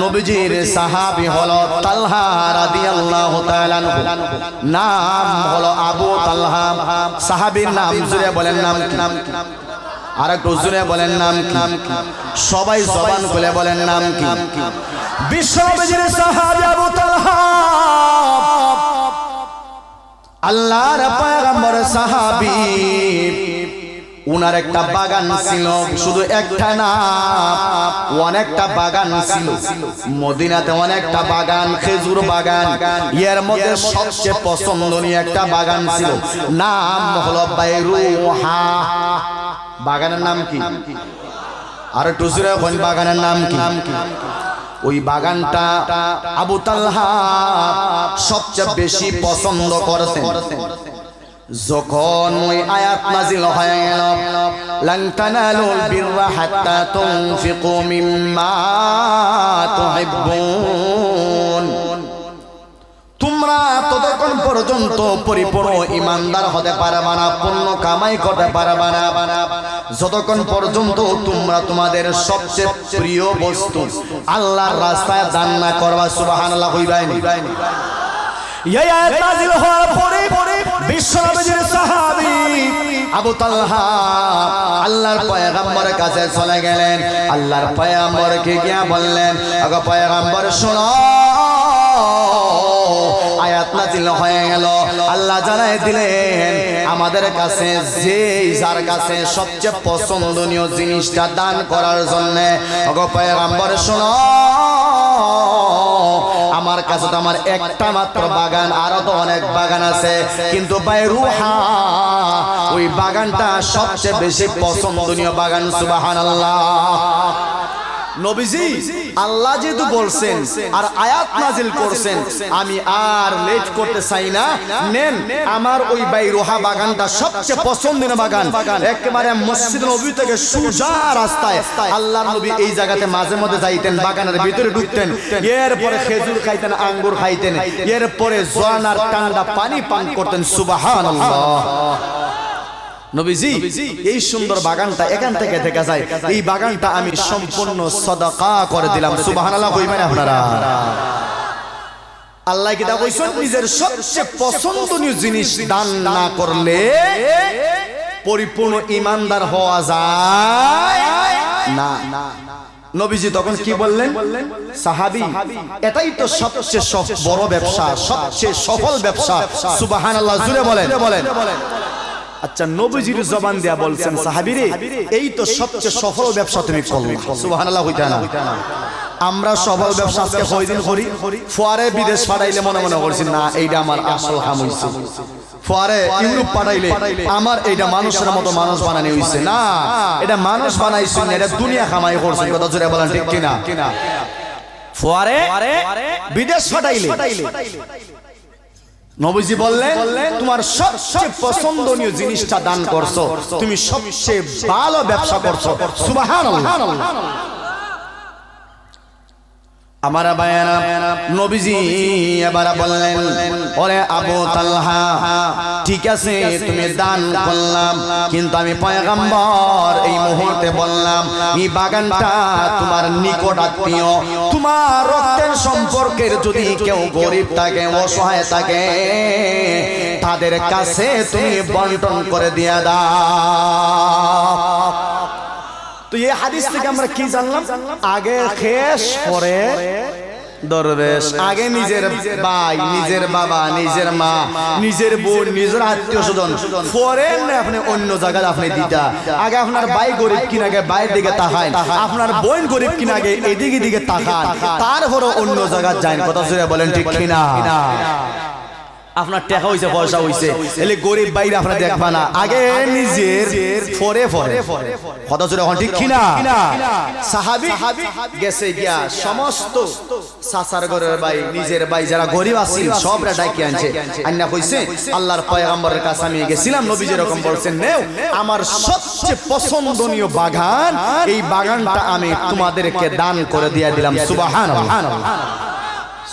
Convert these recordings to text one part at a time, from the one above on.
নবীজির সাহাবী হলো নাম হলো আবু তালহা। নাম জুড়ে বলেন নাম কি? আর একটু জুড়ে বলেন নাম কি? সবাই জবান খুলে বলেন নাম কি? বিশ্ব নবীজির সাহাবী আবু আল্লাহর পয়গম্বর সাহাবী। উনার একটা বাগান ছিল, শুধু একটা না, অনেকটা বাগান ছিল। মদিনাতে অনেকটা বাগান, খেজুর বাগান। এর মধ্যে সবচেয়ে পছন্দনীয় একটা বাগান ছিল। নাম হলো বাইরুহা। বাগানের নাম কি? আর জোরে বলেন, বাগানের নাম কি? ওই বাগানটা আবু তালহা সবচেয়ে বেশি পছন্দ করতেন যখন ওই আয়াত নাজিল হয়ে গেল লান তানালুল বিররা হাত্তা তুনফিকু মিম্মা তুহিব্বুন। তোমরা ততক্ষণ পর্যন্ত পরিপূর্ণ ইমানদার হতে পারবা না, পূর্ণ কামাই করতে পারবা না। যতক্ষণ পর্যন্ত তোমরা তোমাদের সবচেয়ে প্রিয় বস্তু আল্লাহর রাস্তায় দান না করবা, সুবহানাল্লাহ হইবাইনি এই আয়াত নাযিল হওয়ার পরে সাহাবী আবু তালহা আল্লাহর পয়গম্বরের কাছে চলে গেলেন। আল্লাহর পয়গম্বরকে গিয়া বললেন, আগো পয়গম্বর, শোনো, আয়াত নাজিল হয়ে গেল। আল্লাহ জানাই দিলেন, আমাদের কাছে যে যার কাছে সবচেয়ে পছন্দনীয় জিনিসটা দান করার জন্য পয়গম্বর, শোনো, আমার কাছে তো আমার একটা মাত্র বাগান, আরও তো অনেক বাগান আছে। কিন্তু বাইরুহা ওই বাগানটা সবচেয়ে বেশি পছন্দনীয় বাগান, সুবহানাল্লাহ। নবীজি, আল্লাহ যেহেতু বলছেন আর আয়াত নাজিল করছেন, আমি আর লেট করতে চাই না। নেন, আমার ওই বাই রোহা বাগানটা সবচেয়ে পছন্দের বাগান। একেবারে মসজিদ নবী থেকে সুজা রাস্তায় আল্লাহর নবী এই জায়গাতে মাঝে মধ্যে যাইতেন, বাগানের ভিতরে ঢুকতেন। এরপরে খেজুর খাইতেন, আঙ্গুর খাইতেন। এরপরে জোয়ানার ঠান্ডা পানি পান করতেন, সুবহানাল্লাহ। নবীজি, এই সুন্দর বাগানটা এখান থেকে দেখা যায়। এই বাগানটা আমি সম্পূর্ণ সদাকা করে দিলাম। সুবহানাল্লাহ কইবেন আপনারা। আল্লাহ কি দা কইছেন? নিজের সবচেয়ে পছন্দনীয় জিনিস দান না করলে পরিপূর্ণ ইমানদার হওয়া যায় না। নবীজি তখন কি বললেন? সাহাবি, এটাই তো সবচেয়ে বড় ব্যবসা, সবচেয়ে সফল ব্যবসা। সুবহানাল্লাহ, জুড়ে বলেন বলেন। আচ্ছা নবীজির জবান দেয়া বলছেন সাহাবিরে এই তো সবচেয়ে সফল ব্যবসা তুমি করলে সুবহানাল্লাহ হইতা না। আমরা সফল ব্যবসা আজকে কয়দিন করি? ফোয়ারে বিদেশ পাঠাইলে মনে মনে করছি না এইটা আমার আসল কাম হইছে ফোয়ারে ইউরোপ পাঠাইলে আমার এইটা মানুষের মতো মানুষ বানানি হইছে। না এটা মানুষ বানাইছে না এটা দুনিয়া কামাই করছে কথা জোরে বলেন ঠিক কিনা? ফোয়ারে বিদেশ পাঠাইলে। নবীজি বললেন তোমার সবচেয়ে পছন্দনীয় জিনিসটা দান করছ। তুমি সবচেয়ে ভালো ব্যবসা করছ। সুবহানাল্লাহ। আমার নবীজি এবার বললেন, ওরে আবু ঠিক আছে, তুমি দান করলাম, কিন্তু আমি পয়গাম্বর এই মুহূর্তে বললাম, এই বাগানটা তোমার নিকট আত্মীয়, তোমার রক্তের সম্পর্কের যদি কেউ গরিব থাকে, অসহায় থাকে, তাদের কাছে তুমি বন্টন করে দিয়া দাও। তো এই হাদিস থেকে আমরা কি জানলাম? আগে খেস পরে দরবেশ। আগে নিজের ভাই নিজের বাবা নিজের মা নিজের বোন নিজের আত্মীয় স্বজন পরে না আপনি অন্য জায়গায় আপনি দিতা। আগে আপনার ভাই গরিব কিনা আগে বাইরের দিকে তাকায় আপনার বোন গরিব কিনা আগে এদিকে দিকে তাকান তারপরে অন্য জায়গায় যায় কথা জুড়ে বলেন ঠিক কিনা? আপনার টাকা হইছে, পয়সা হইছে। এলে গরিব বাইরে আপনার দেখবা না। আগে নিজের ফরে ফরে। কথা জোরে এখন ঠিক কিনা সাহাবি গেছে গিয়া সমস্ত সাসার ঘরের ভাই, নিজের ভাই যারা গরিব আছিল, সবরা ডাকি আনছে। আন্না কইছে, আল্লাহর পয়গম্বরের কাছে আমি গেছিলাম নবী যেরকম বলছেন, নেও, আমার সবচেয়ে পছন্দনীয় বাগান, এই বাগানটা আমি তোমাদেরকে দান করে দিয়ে দিলাম, সুবহানাল্লাহ।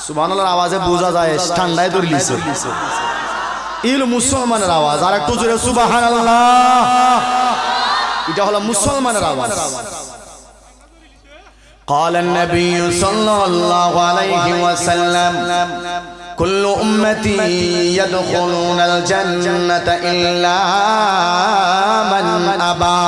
সুবহানাল্লাহর আওয়াজে বোঝা যায় ঠান্ডায় ধরে লিছে ইল মুসলমানের আওয়াজ আর একটু জোরে সুবহানাল্লাহ এটা হলো মুসলমানের আওয়াজ قال النبي صلى الله عليه وسلم كل أمتي يدخلون الجنة إلا من أبى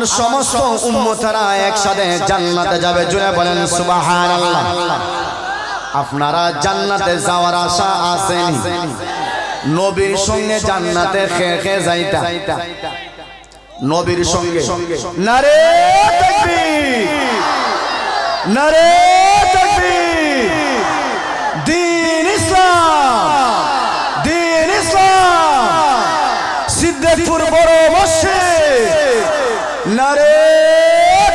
আমার সমস্ত উম্মতারা একসাথে জান্নাতে যাবে। জুড়ে বলেন, সুবহানাল্লাহ। আপনারা জান্নাতে যাওয়ার আশা আছেন নবীর সঙ্গে জান্নাতে খেয়ে যাইতা। নবীর সঙ্গে। নারে তাকবীর। নারে তাকবীর। দিন ইসলাম। দিন ইসলাম। সিদ্দিকপুর বড় মসজিদ নারে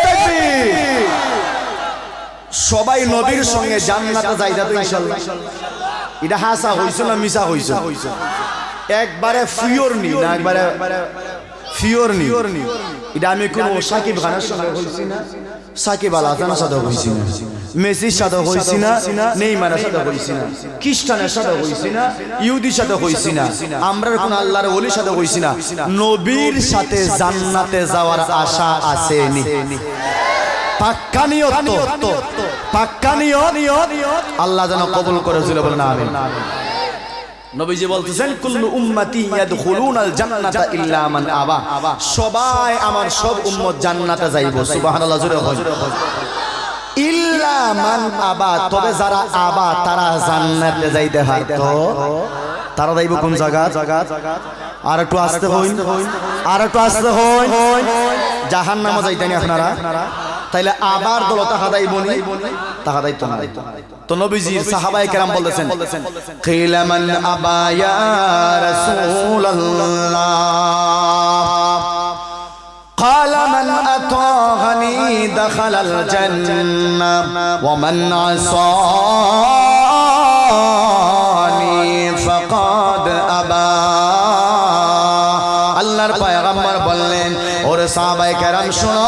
তাকবীর সবাই নবীর সঙ্গে জান্নাতে যাইতা তো ইনশাআল্লাহ এটা হাসা হইছে না মিছা হইছে? একবারে ফিওর নি, না একবারে ফিওর নি? এটা আমি কোন সাকিব খানের সঙ্গে হইছি না, সাকিব আল হাসানের সাথে হইছি না, মেসির সাথে হইছি না, নেইমারের সাথে হইছি না, খ্রিস্টানের সাথে হইছি না, ইহুদির সাথে হইছি না আমরা কোন আল্লাহর ওলির সাথে হইছি না, নবীর সাথে জান্নাতে যাওয়ার আশা আছে নি পাক্কা নিয়ত পাক্কা নিয়ত, আল্লাহ যেন কবুল করে ছিল বলেন আমিন। নবীজি বলতেছেন, কুল্লু উম্মতি ইয়াদখুলুনাল জান্নাতা ইল্লা মান আবা। সবাই আমার সব উম্মত জান্নাতে যাইব, সুবহানাল্লাহ জোরে হয়। ইল্লা মান আবা, তবে যারা আবা, তারা জান্নাতে যাইতে পারতো তারা যাইব কোন জায়গা আর একটু আসতে হইন, আর একটু আসতে হইন। জাহান্নামে যাইতেনি আপনারা। তাইলে আবার দল তাহা দাই বনি তাহা দায়িত্ব না তো নবীজি সাহাবায়ে কেরাম বলতেছেন কিলা মান আবা ইয়া রাসূলুল্লাহ قال من أطاعني دخل الجنة ومن عصاني فقد أبى আল্লাহর পয়গম্বর বললেন ওরে সাহাবায়ে কেরাম শুনো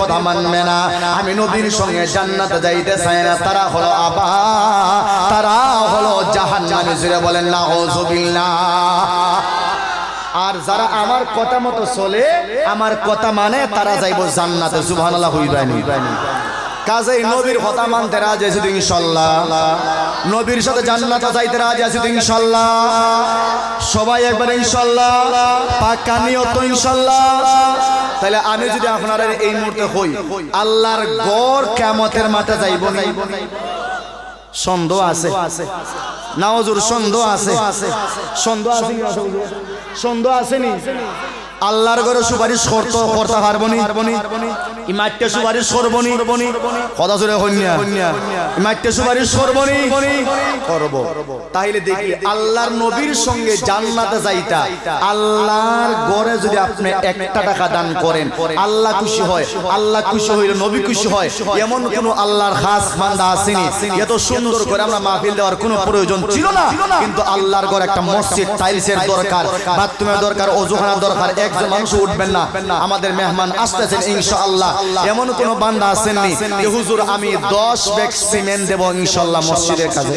কথা মানবে না। আমি নবীর সঙ্গে যাইতে চাই না। তারা হলো আবা, তারা হলো জাহান্নামে। জুড়ে বলেন না হুজুবিল্লাহ আর যারা আমার কথা মতো চলে, আমার কথা মানে তারা যাইব জান্নাতে। সুবহানাল্লাহ, হইবানি। কাজেই নবীর কথা মানতে রাজি আছি তো ইনশাল্লাহ। নবীর সাথে জান্নাতে যাইতে রাজি আছি তো ইনশাল্লাহ। সবাই একবার ইনশাল্লাহ। পাক্কা নিয়ত ইনশাল্লাহ। তাহলে আমি যদি আপনারা এই মুহূর্তে হই, আল্লাহর গড় কেমতের মাঠে যাইব যাইব সন্দেহ আছে। নাওজুর সন্দেহ আছে। সন্দেহ আছে? সন্দেহ আসেনি আল্লাহর ঘরে সুপারিশ করতে করতে পারব নি ই মাঠটা সুপারিশ করব নি কথা জোরে হইনা ই সুপারিশ করব নি করব। তাইলে দেখি আল্লাহর নবীর সঙ্গে জান্নাতে যাইতা। আল্লাহর ঘরে যদি আপনি একটা টাকা দান করেন আল্লাহ খুশি হয়। আল্লাহ খুশি হইলে নবী খুশি হয়। এমন কোন আল্লাহর খাস বান্দা আসেনি। এত সুন্দর করে আমরা মাহফিল দেওয়ার কোনো প্রয়োজন ছিল না। কিন্তু আল্লাহর ঘর একটা মসজিদ টাইলসের দরকার বাথরুমের দরকার অজুখানার দরকার একজন মানুষ উঠবেন না। আমাদের মেহমান আসতেছেন, ইনশাআল্লাহ। এমন কোন বান্দা আসেননি যে, হুজুর, আমি দশ ব্যাগ সিমেন্ট দেবো, ইনশাআল্লাহ মসজিদের কাজে।